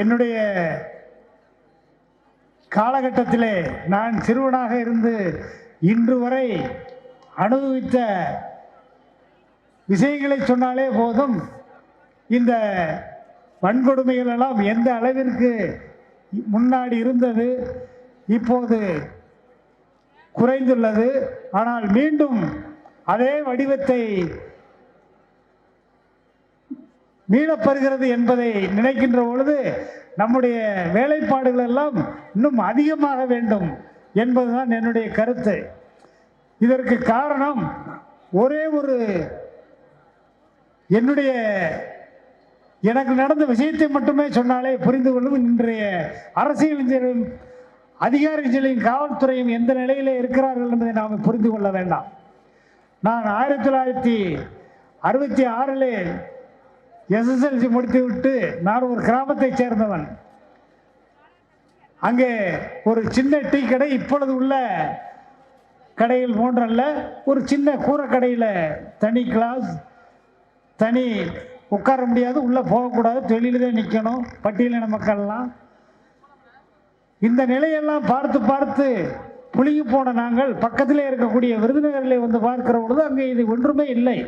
என்னுடைய காலகட்டத்திலே நான் சிறுவனாக இருந்து இன்று வரை அனுபவித்த விஷயங்களை சொன்னாலே போதும். இந்த வன்கொடுமைகள் எல்லாம் எந்த அளவிற்கு முன்னாடி இருந்தது இப்போது குறைந்துள்ளது. ஆனால் மீண்டும் அதே வடிவத்தை மீளப்பெறுகிறது என்பதை நினைக்கின்ற பொழுது நம்முடைய வேலைப்பாடுகள் எல்லாம் இன்னும் அதிகமாக வேண்டும் என்பதுதான் என்னுடைய கருத்து. இதற்கு காரணம் ஒரே ஒரு என்னுடைய எனக்கு நடந்த விஷயத்தை மட்டுமே சொன்னாலே புரிந்து கொள்ளும் இன்றைய அரசியல் அதிகாரிகளையும் காவல்துறையும் எந்த நிலையிலே இருக்கிறார்கள் என்பதை நாம் புரிந்து கொள்ள வேண்டாம். நான் ஆயிரத்தி தொள்ளாயிரத்தி அறுபத்தி ஆறிலே எஸ்எஸ்எல்சி முடித்துவிட்டு நான் ஒரு கிராமத்தைச் சேர்ந்தவன். அங்கே ஒரு சின்ன டீ கடை இப்பொழுது உள்ள கடையில் போன்றல்ல ஒரு சின்ன கூரைக்கடையில் தனி கிளாஸ் தனி உட்கார முடியாது உள்ளே போகக்கூடாது தொழிலே நிற்கணும் பட்டியலின மக்கள்லாம். இந்த நிலையெல்லாம் பார்த்து பார்த்து புளிங்கி போன நாங்கள் பக்கத்திலே இருக்கக்கூடிய விருதுநகரில் வந்து பார்க்கிற பொழுது அங்கே இது ஒன்றுமே இல்லை.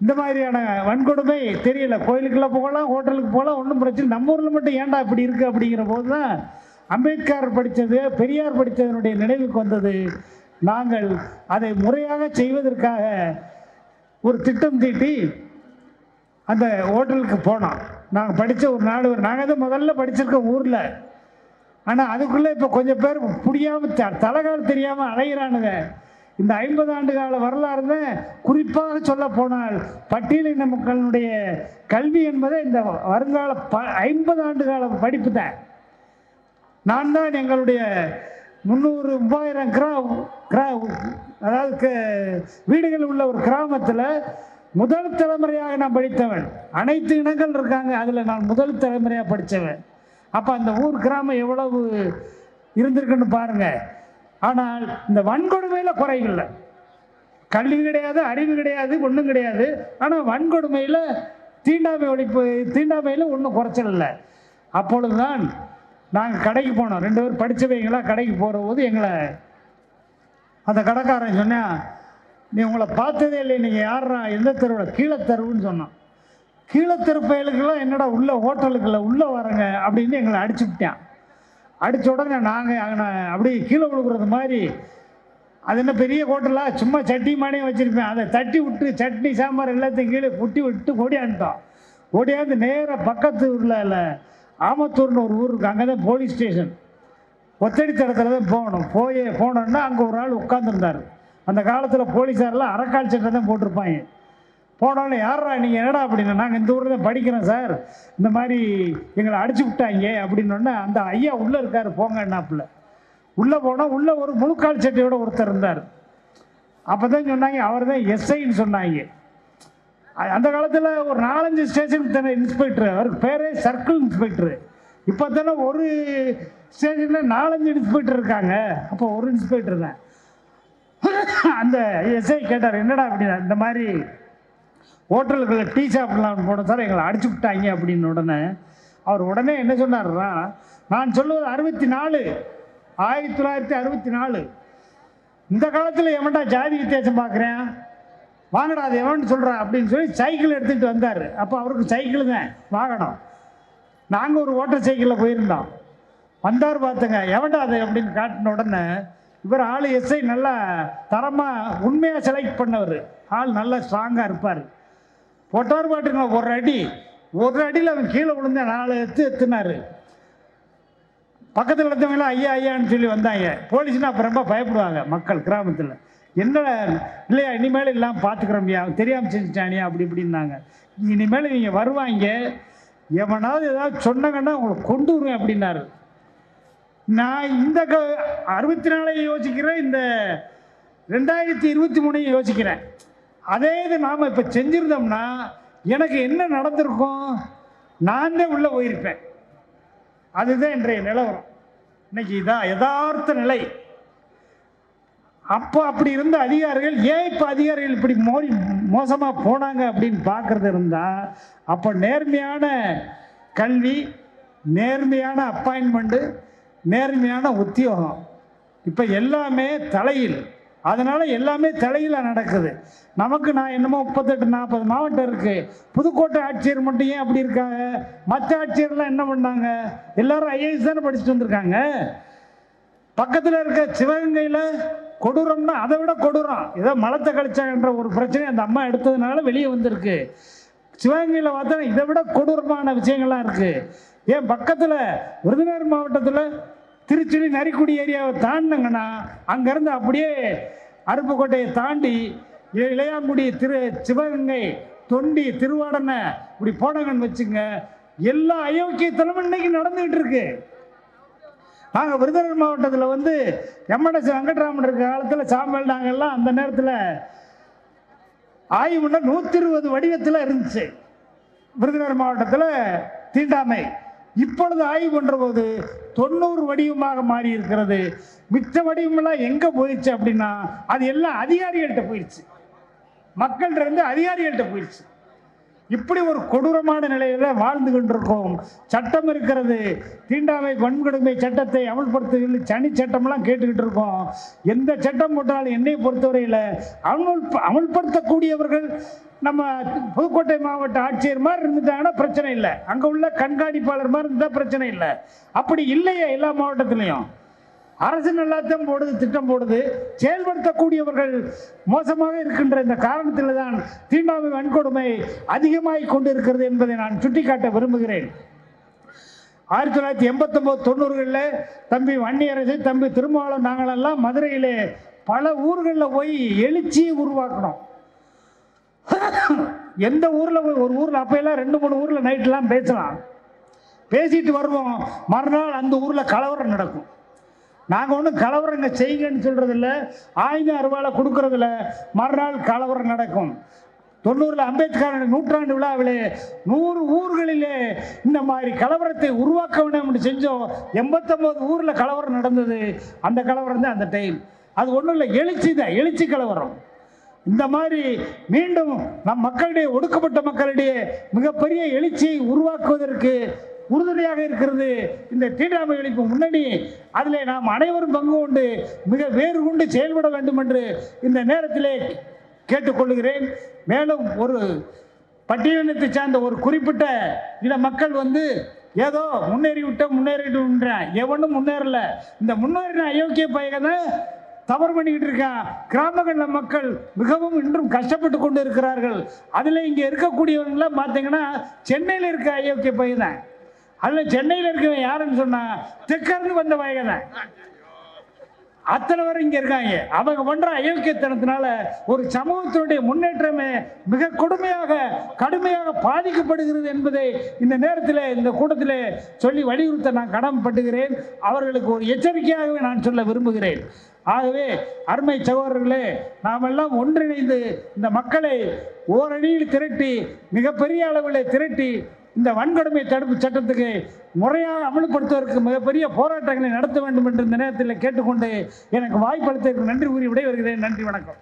இந்த மாதிரியான வன்கொடுமை தெரியல. கோயிலுக்குள்ள போகலாம் ஹோட்டலுக்கு போகலாம் ஒன்றும் பிரச்சனை நம்ம ஊரில் மட்டும் ஏன்டா இப்படி இருக்கு அப்படிங்கிற போது தான் அம்பேத்கர் படித்தது பெரியார் படித்ததனுடைய நினைவுக்கு வந்தது. நாங்கள் அதை முறையாக செய்வதற்காக ஒரு திட்டம் தீட்டி அந்த ஹோட்டலுக்கு போனோம். நாங்கள் படித்த ஒரு நாலு பேர் நாங்கள் தான் முதல்ல படிச்சிருக்கோம் ஊரில். ஆனால் அதுக்குள்ளே இப்போ கொஞ்சம் பேர் புரியாமல் த தலைகால் தெரியாமல் அலைகிறானுங்க இந்த ஐம்பது ஆண்டு கால வரலாறு தான் குறிப்பாக சொல்ல போனால் பட்டியலின மக்களுடைய கல்வி என்பதை இந்த வருங்கால ப ஐம்பது ஆண்டு கால படிப்பு தான் நான் தான் எங்களுடைய முந்நூறு மூவாயிரம் கிரா கிரா அதாவது க- வீடுகள் உள்ள ஒரு கிராமத்தில் முதல் தலைமுறையாக நான் படித்தவன். அனைத்து இனங்கள் இருக்காங்க அதில் நான் முதல் தலைமுறையாக படித்தவன் அப்போ அந்த ஊர் கிராமம் எவ்வளவு இருந்திருக்குன்னு பாருங்கள் ஆனால் இந்த வன்கொடுமையில் குறைகள் கல்வி கிடையாது அறிவு கிடையாது ஒன்றும் கிடையாது. ஆனால் வன்கொடுமையில் தீண்டாமை ஒழிப்பு தீண்டாமையில் ஒன்றும் குறைச்சல் இல்லை. அப்பொழுதுதான் நாங்கள் கடைக்கு போனோம். ரெண்டு பேர் படித்தவைங்களா கடைக்கு போகிற போது எங்களை அந்த கடைக்காரன் சொன்னா நீ உங்களை பார்த்ததே இல்லை நீங்கள் யாரா எந்த தெருவில்? கீழே தெருவுன்னு சொன்னான். கீழே தெரு பயலுக்கெல்லாம் என்னடா உள்ள ஹோட்டலுக்குள்ள உள்ளே வரங்க அப்படின்னு எங்களை அடிச்சு விட்டான். அடித்த உடனே நாங்கள் அங்கே அப்படியே கீழே விழுக்கிறது மாதிரி. அது என்ன பெரிய ஹோட்டலாக சும்மா சட்டி மானியம் வச்சுருப்பேன். அதை தட்டி விட்டு சட்னி சாம்பார் எல்லாத்தையும் கீழே குட்டி விட்டு ஓடியாந்துட்டோம். ஓடியாந்து நேராக பக்கத்து ஊரில் இல்லை ஆமத்தூர்னு ஒரு ஊர் இருக்குது அங்கே தான் போலீஸ் ஸ்டேஷன். ஒத்தடி தடத்தில் தான் போகணும். போய் போனோன்னா அங்கே ஒரு ஆள் உட்காந்துருந்தார் அந்த காலத்தில் போலீஸாரெலாம் அரைக்கால் சட்டை தான் போட்டிருப்பாங்க. போனோடனே யாரா நீங்கள் என்னடா அப்படின்னா நாங்கள் இந்த ஊரில் தான் படிக்கிறோம் சார். இந்த மாதிரி எங்களை அடிச்சு விட்டாங்க அப்படின்னோடனே அந்த ஐயா உள்ளே இருக்கார் போங்க போங்கன்னாப்புல உள்ளே போனால் உள்ளே ஒரு முழுக்கால் சட்டையோட ஒருத்தர் இருந்தார். அப்போ தான் சொன்னாங்க அவர் தான் எஸ்ஐன்னு சொன்னாங்க. அந்த காலத்தில் ஒரு நாலஞ்சு ஸ்டேஷனுக்கு தானே இன்ஸ்பெக்டர் அவருக்கு பேரே சர்க்கிள் இன்ஸ்பெக்டரு இப்போ தானே ஒரு ஸ்டேஷனில் நாலஞ்சு இன்ஸ்பெக்டர் இருக்காங்க. அப்போ ஒரு இன்ஸ்பெக்டர் தான். அந்த எஸ்ஐ கேட்டார் என்னடா அப்படின்னா இந்த மாதிரி ஹோட்டலுக்குள்ள டீ சாப்பிடலாம்னு போன சார் எங்களை அடிச்சு விட்டாங்க அப்படின்னு உடனே அவர் உடனே என்ன சொன்னார்னா நான் சொல்லுவது அறுபத்தி நாலு ஆயிரத்தி தொள்ளாயிரத்தி அறுபத்தி நாலு இந்த காலத்தில் எவன்டா ஜாதி வித்தியாசம் பார்க்குறேன் வாங்கடா அது எவன் சொல்கிறா அப்படின்னு சொல்லி சைக்கிள் எடுத்துகிட்டு வந்தார். அப்போ அவருக்கு சைக்கிள் தான் வாகனம். நாங்கள் ஒரு ஓட்டர் சைக்கிளில் போயிருந்தோம். வந்தார் பார்த்துங்க எவன்டா அது அப்படின்னு காட்டின உடனே இவர் ஆள் எஸ்ஐ நல்லா தரமாக உண்மையாக செலக்ட் பண்ணவர். ஆள் நல்லா ஸ்ட்ராங்காக இருப்பார். பொட்டார் பாட்டுங்க ஒரு அடி. ஒரு அடியில் அவன் கீழே விழுந்த நாலு எடுத்து எத்துனாரு. பக்கத்தில் இருந்தவங்களாம் ஐயா ஐயான்னு சொல்லி வந்தாங்க. போலீஸ்னா அப்போ ரொம்ப பயப்படுவாங்க மக்கள் கிராமத்தில். என்ன இல்லையா இனிமேல் இல்லாமல் பார்த்துக்கிறோம்யா தெரியாமல் செஞ்சுட்டானியா அப்படி இப்படின்னாங்க. இனிமேல் நீங்கள் வருவாங்க. எவனாவது ஏதாவது சொன்னாங்கன்னா உங்களை கொண்டு வருவேன் அப்படின்னாரு. நான் இந்த க அறுபத்தி நாலையும் யோசிக்கிறேன் இந்த ரெண்டாயிரத்தி இருபத்தி மூணையும் யோசிக்கிறேன். அதே இது நாம் இப்போ செஞ்சுருந்தோம்னா எனக்கு என்ன நடந்திருக்கும்? நான் தான் உள்ளே போயிருப்பேன். அதுதான் இன்றைய நிலவரம். இன்னைக்கு இதான் யதார்த்த நிலை. அப்போ அப்படி இருந்த அதிகாரிகள் ஏன் இப்போ அதிகாரிகள் இப்படி மோடி மோசமாக போனாங்க அப்படின்னு பார்க்கறது இருந்தால் அப்போ நேர்மையான கல்வி நேர்மையான அப்பாயின்மெண்ட்டு நேர்மையான உத்தியோகம். இப்போ எல்லாமே தலையில். அதனால் எல்லாமே தலையில் நடக்குது. நமக்கு நான் என்னமோ முப்பத்தெட்டு நாற்பது மாவட்டம் இருக்குது புதுக்கோட்டை ஆட்சியர் மட்டும் ஏன் அப்படி இருக்காங்க? மற்ற ஆட்சியர்லாம் என்ன பண்ணாங்க? எல்லாரும் ஐஏஎஸ் தானே படிச்சுட்டு வந்திருக்காங்க. பக்கத்தில் இருக்க சிவகங்கையில் கொடூரம்னா அதை விட கொடூரம். ஏதோ மலத்தை கழிச்சாங்கன்ற ஒரு பிரச்சனை அந்த அம்மா எடுத்ததுனால வெளியே வந்திருக்கு. சிவகங்கையில் பார்த்தா இதை விட கொடூரமான விஷயங்கள்லாம் இருக்குது ஏன் பக்கத்தில் விருதுநகர் மாவட்டத்தில் திருச்சுழி நரிக்குடி ஏரியாவை தாண்டினங்கன்னா அங்கேருந்து அப்படியே அருப்புக்கோட்டையை தாண்டி இளையாங்குடி திரு சிவகங்கை தொண்டி திருவாடனை இப்படி போனங்கன்னு வச்சுங்க எல்லா அயோக்கியத்தனமும் இன்னைக்கு நடந்துகிட்டு இருக்கு. நாங்கள் விருதுநகர் மாவட்டத்தில் வந்து எம்என்எஸ் வெங்கட்ராமன் இருக்கிற காலத்தில் சாம்பல் நாங்கள்லாம் அந்த நேரத்தில் ஆய்வுன்னா நூற்றி இருபது வடிவத்தில் இருந்துச்சு. விருதுநகர் மாவட்டத்தில் தீண்டாமை. இப்பொழுது ஆய்வு பண்ணுற போது தொண்ணூறு வடிவமாக மாறி இருக்கிறது. மிச்ச வடிவமெல்லாம் எங்கே போயிடுச்சு அப்படின்னா அது எல்லாம் அதிகாரிகள்கிட்ட போயிடுச்சு. மக்கள்கிட்ட இருந்து அதிகாரிகள்கிட்ட போயிடுச்சு. இப்படி ஒரு கொடூரமான நிலையில வாழ்ந்து கொண்டிருக்கோம் சட்டம் இருக்கிறது. தீண்டாமை வன்கொடுமை சட்டத்தை அமல்படுத்துகிறது சனி சட்டம்லாம் கேட்டுக்கிட்டு இருக்கோம் எந்த சட்டம் போட்டாலும் என்னை பொறுத்தவரையில் அமல் அமல்படுத்தக்கூடியவர்கள் நம்ம புதுக்கோட்டை மாவட்ட ஆட்சியர் மாதிரி இருந்துட்டாங்கன்னா பிரச்சனை இல்லை. அங்கே உள்ள கண்காணிப்பாளர் மாதிரி இருந்தால் பிரச்சனை இல்லை. அப்படி இல்லையே எல்லா மாவட்டத்திலையும். அரசு நல்லாத்தான் போடுது திட்டம் போடுது. செயல்படுத்தக்கூடியவர்கள் மோசமாக இருக்கின்ற இந்த காரணத்தில் தான் தீண்டாமை வன்கொடுமை அதிகமாகிக் கொண்டிருக்கிறது என்பதை நான் சுட்டிக்காட்ட விரும்புகிறேன். ஆயிரத்தி தொள்ளாயிரத்தி எண்பத்தொம்போது தொண்ணூறுகளில் தம்பி வன்னியரசு தம்பி திருமாவளம் நாங்களெல்லாம் மதுரையிலே பல ஊர்களில் போய் எழுச்சியை உருவாக்கணும் எந்த ஊரில் ஒரு ஊரில் அப்போயெல்லாம் ரெண்டு மூணு ஊரில் நைட்லாம் பேசலாம். பேசிட்டு வருவோம். மறுநாள் அந்த ஊரில் கலவரம் நடக்கும். நாங்கள் ஒன்றும் கலவரங்க செய்யுங்கன்னு சொல்கிறதில்ல ஆயுத அறுவாலை கொடுக்கறதில்ல. மறுநாள் கலவரம் நடக்கும். தொண்ணூறில் அம்பேத்கரனுடைய நூற்றாண்டு விழாவிலே நூறு ஊர்களிலே இந்த மாதிரி கலவரத்தை உருவாக்க வேண்டும் செஞ்சோம். எண்பத்தொம்போது ஊரில் கலவரம் நடந்தது. அந்த கலவரம் தான் அந்த டைம் அது ஒன்றும் இல்லை. எழுச்சி தான். எழுச்சி கலவரம். இந்த மாதிரி மீண்டும் நம் மக்களிடையே ஒடுக்கப்பட்ட மக்களிடையே மிகப்பெரிய எழுச்சியை உருவாக்குவதற்கு உறுதுணையாக இருக்கிறது இந்த தீண்டாமை ஒழிப்பு முன்னணி. அதில் நாம் அனைவரும் பங்கு கொண்டு மிக வேறு கொண்டு செயல்பட வேண்டும் என்று இந்த நேரத்திலே கேட்டுக்கொள்கிறேன். மேலும் ஒரு பட்டியலினத்தை சார்ந்த ஒரு குறிப்பிட்ட இன மக்கள் வந்து ஏதோ முன்னேறி விட்ட முன்னேறிட்டு எவனும் முன்னேறல. இந்த முன்னேறின அயோக்கிய பையன் தான் தவறு பண்ணிக்கிட்டு இருக்கான் கிராமங்களில் மக்கள் மிகவும் இன்றும் கஷ்டப்பட்டு கொண்டு இருக்கிறார்கள் அதில் இங்கே இருக்கக்கூடியவங்களாம் பார்த்தீங்கன்னா சென்னையில் இருக்க அயோக்கிய பையன் தான். அதில் சென்னையில் இருக்கவன் யாருன்னு சொன்னால் தெற்கருந்து வந்த பையன் தான். அத்தனை பேர் இங்கே இருக்காங்க. அவங்க ஒன்ற அயோக்கியத்தனத்தினால ஒரு சமூகத்தினுடைய முன்னேற்றமே மிக கொடுமையாக கடுமையாக பாதிக்கப்படுகிறது என்பதை இந்த நேரத்தில் இந்த கூட்டத்தில் சொல்லி வலியுறுத்த நான் கடமைப்பட்டுகிறேன். அவர்களுக்கு ஒரு எச்சரிக்கையாகவே நான் சொல்ல விரும்புகிறேன். ஆகவே அருமை சகோதரர்களே நாமெல்லாம் ஒன்றிணைந்து இந்த மக்களை ஓரணியில் திரட்டி மிகப்பெரிய அளவில் திரட்டி இந்த வன்கொடுமை தடுப்பு சட்டத்துக்கு முறையாக அமல்படுத்துவதற்கு மிகப்பெரிய போராட்டங்களை நடத்த வேண்டும் என்று இந்த நேரத்தில் கேட்டுக்கொண்டு எனக்கு வாய்ப்பளித்ததற்கு நன்றி கூறி வருகிறேன் நன்றி வணக்கம்.